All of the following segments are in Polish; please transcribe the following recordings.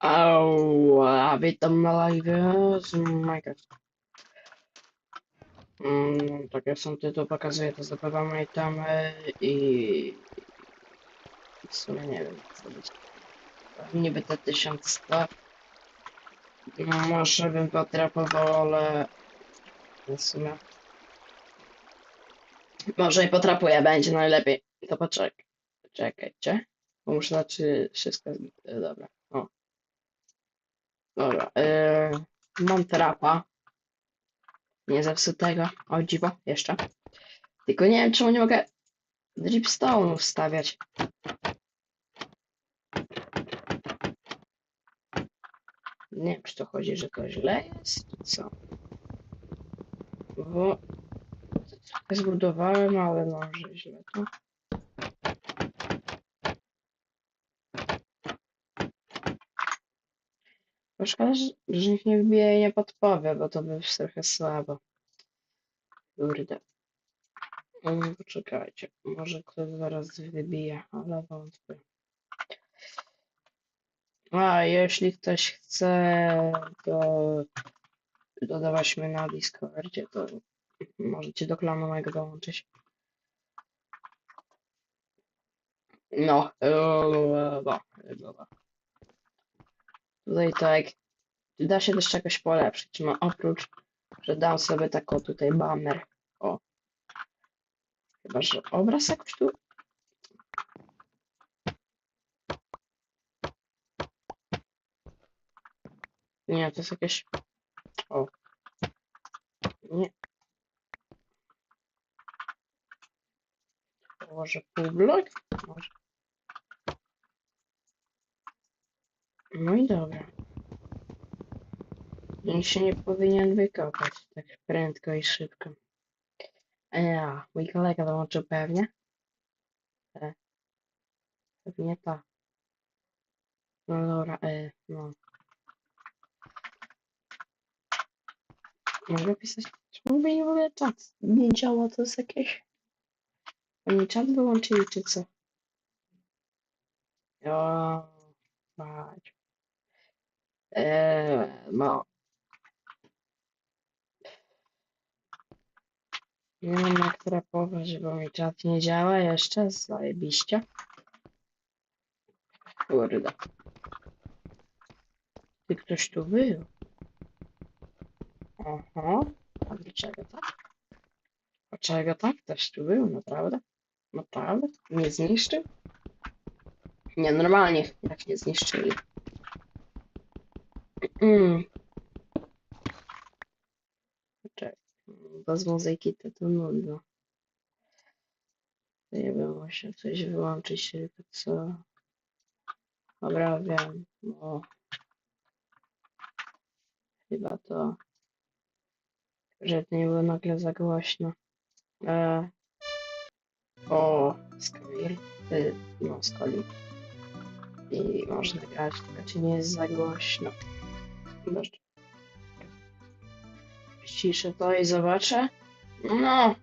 Ała, witam na live z Minecraft. Mm, tak jak sam tytuł pokazuje, to zdobywamy itemy i... W sumie nie wiem, co być. Niby te 1100. No, może bym potrapował, ale... W sumie... Może i potrapuję, będzie najlepiej. To poczekaj. Czekajcie. Bo muszę dać, wszystko... e, Dobra. Dobra, yy, mam. Nie zepsutego. O dziwo, jeszcze. Tylko nie wiem, czemu nie mogę dripstone'u wstawiać. Nie wiem, czy to chodzi, że to źle jest, co? Bo zbudowałem, ale może źle to. Bo Szkoda, że, że nikt nie wbije i nie podpowie, bo to by trochę słabo. Kurde. Mm, Poczekajcie, może ktoś zaraz wybije, ale wątpię. A jeśli ktoś chce, to dodawać mnie na Discordzie, to możecie do klanu mojego dołączyć. No, e, no, dobra. Tutaj tak, da się też czegoś polepszyć, no oprócz, że dam sobie taką tutaj banner, o. Chyba, że obraz jakoś tu... Nie, to jest jakieś... O. Nie. Może półblok? Może. No i dobra. Nikt się nie powinien wykopać tak prędko i szybko. Ja, mój kolega dołączył pewnie. E, pewnie tak. No dobra, e, no. Mogę pisać? Czemu by nie w ogóle czat nie działa? To jest jakieś... Oni czat wyłączyli, czy co? O, mać. Eee, no. Nie wiem jak trapować, bo mi czat nie działa jeszcze, zajebiście. Kurde. Ty ktoś tu był? Oho. A dlaczego tak? Dlaczego tak? Ktoś tu był, naprawdę? Naprawdę? Nie zniszczył? Nie, normalnie jak nie zniszczyli. Mm. Czekaj. Bez muzyki to to nudno. Nie wiem, muszę coś wyłączyć, tylko co. Dobra, wiem, bo chyba to, że to nie było nagle za głośno. E... O, Skawir, y, no Skoli. I można grać, tylko czy nie jest za głośno. Dobrze. Ciszę to i zobaczę. No.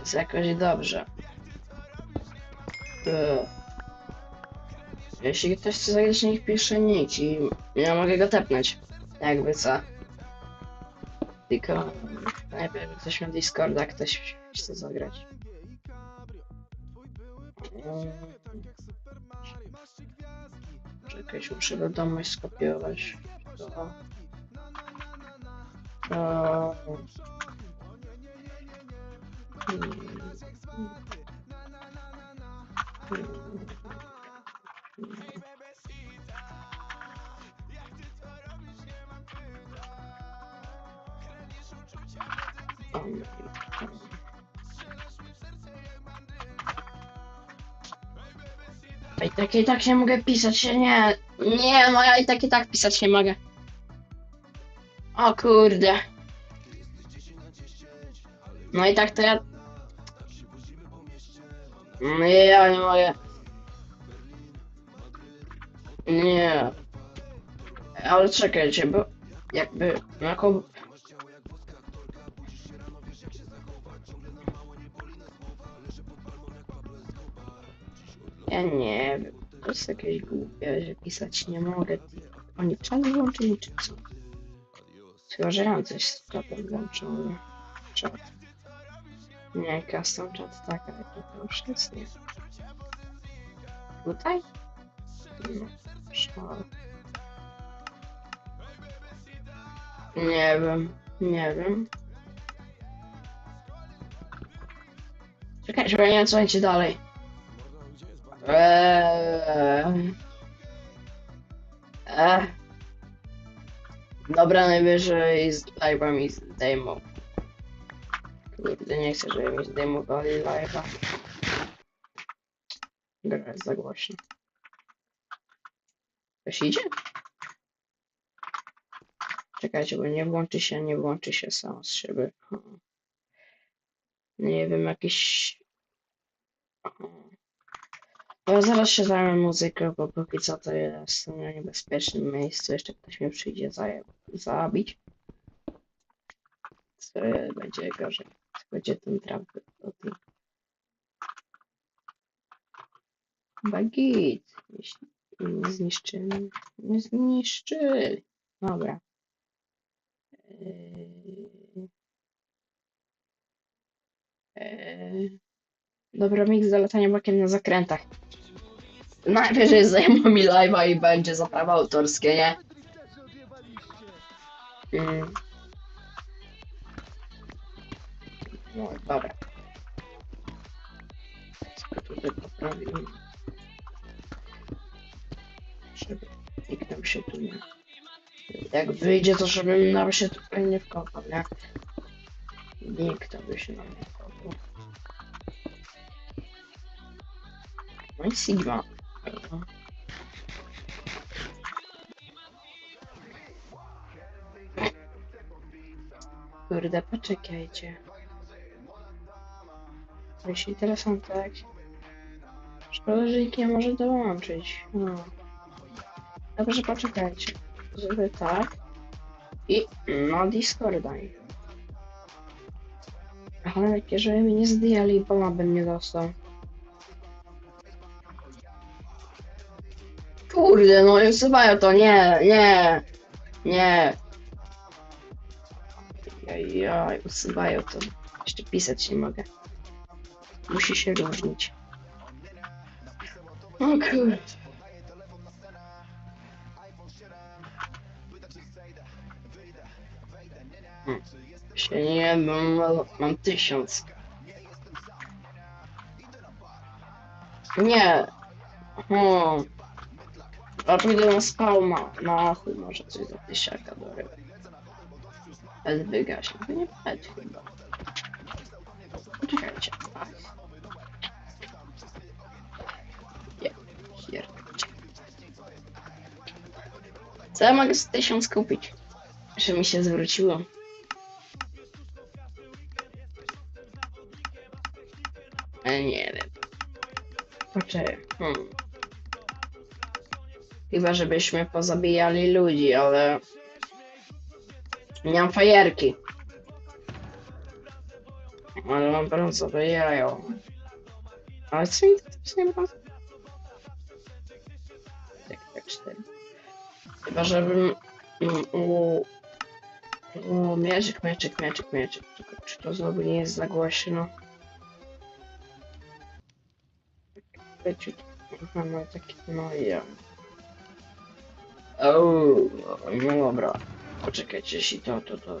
Jest jakoś dobrze. E, Jeśli ktoś chce zagrać, niech pisze nick i ja mogę go tepnąć. Jakby co. Tylko najpierw ktoś ma Discorda, ktoś chce zagrać. Mm. Czekaj, muszę wiadomość skopiować. To. To. I tak i tak nie mogę pisać nie. Nie, no ja i tak i tak pisać nie mogę. O kurde. No i tak to ja... No ja nie mogę. Nie. Ale czekajcie, bo jakby jaką... Ja nie wiem. jest jakieś głupie, że pisać nie mogę. Oni czas włączyli czy co? Chyba, że mam coś z czatem włączony. Czat. Nie, custom chat tak, ale to już nic nie. Tutaj? Szal. Nie wiem, nie wiem. Czekaj, żeby nie co będzie dalej. Eee. Eee. Dobra, najwyżej z live'a mi zdejmą. Kurde, nie chcę, żeby mi zdejmowali live'a. Gra jest za głośno. Ktoś idzie? Czekajcie, bo nie włączy się, nie włączy się sam z siebie. Hmm. Nie wiem, jakiś... Ale zaraz się zajmę muzyką, bo póki co to jest na niebezpiecznym miejscu. Jeszcze ktoś mnie przyjdzie zabić. Co będzie gorzej. Będzie ten trap o tym. Bagit. Jeśli nie zniszczyli. Nie zniszczyli. Dobra. Eee... Eee... Dobra, mix do latania bokiem na zakrętach. Najwyżej zajmą mi live'a i będzie za prawa autorskie, nie? Mm. No, dobra. Tylko tutaj poprawimy. Żeby nikt nam się tu nie... Jak wyjdzie, to żebym nam się tutaj nie wkopał, nie? Nikt by się nam nie wkopał. No i Sigma. Kurde, poczekajcie. Jeśli teraz są tak. Szkoda, że nikt nie może dołączyć. No. Dobrze, poczekajcie. Żeby tak. I no Discorda. Ale żeby mnie nie zdjęli, bo bym nie dostał. Kurde, no usuwają to, nie, nie, nie. Jaj, usuwają to. Jeszcze pisać nie mogę. Musi się różnić. O kurde. Hmm. Się nie mam, mam tysiąc. Nie. Hmm. A pójdę na spawna. Na chuj, może coś za tysiaka do. Pet wygaśnie. To nie pet chyba. Poczekajcie. Ach. Je, pierdolcie. Co ja mogę z tysiąc kupić? Że mi się zwróciło. E, nie wiem. Poczekaj. Hmm. Chyba, żebyśmy pozabijali ludzi, ale... Nie mam fajerki. Ale mam brązowe jajo. Ale co mi to nie ma? Tak, tak, cztery. Chyba, żebym... mm, U... O, mieczyk, mieczyk, mieczyk. Tylko czy to znowu nie jest za głośno? Aha, no taki, no ja. O, no dobra. Poczekajcie, jeśli to, to, to, to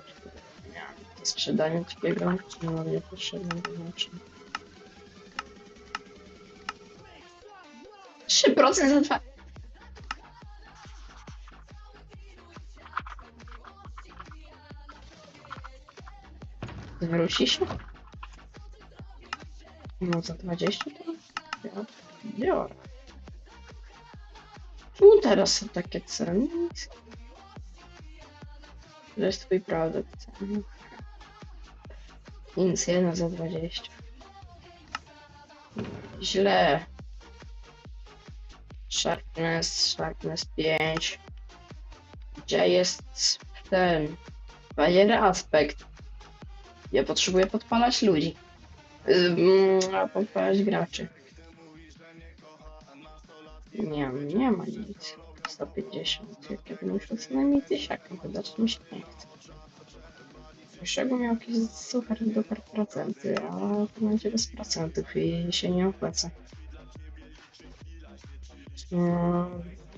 to sprzedanie takiego, no nie potrzebne, znaczy. 3% za dwa. Zwróci się? No za 20 to ja biorę. Czemu teraz są takie ceny niskie? To jest twój produkt. Nic, za 20. Źle. Sharpness, sharpness 5. Gdzie jest ten bariery aspekt? Ja potrzebuję podpalać ludzi. A podpalać graczy. Nie, nie ma nic. 150. Jak ja muszę co najmniej tysiaka wydać, mi się nie chce. Jeszcze miał jakieś super duper procenty, a to będzie bez procentów i się nie opłaca.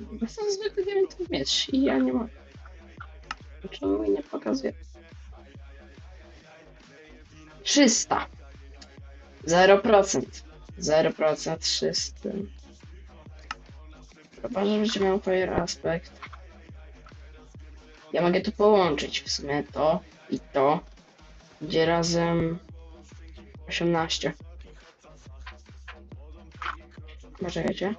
Bo są zwykły diamentowy miecz i ja nie mam. Czemu mi nie pokazuje? 300. 0%. 0% 300. Chyba, że będzie miał fire aspekt. Ja mogę tu połączyć w sumie to i to. Będzie razem 18. Poczekajcie.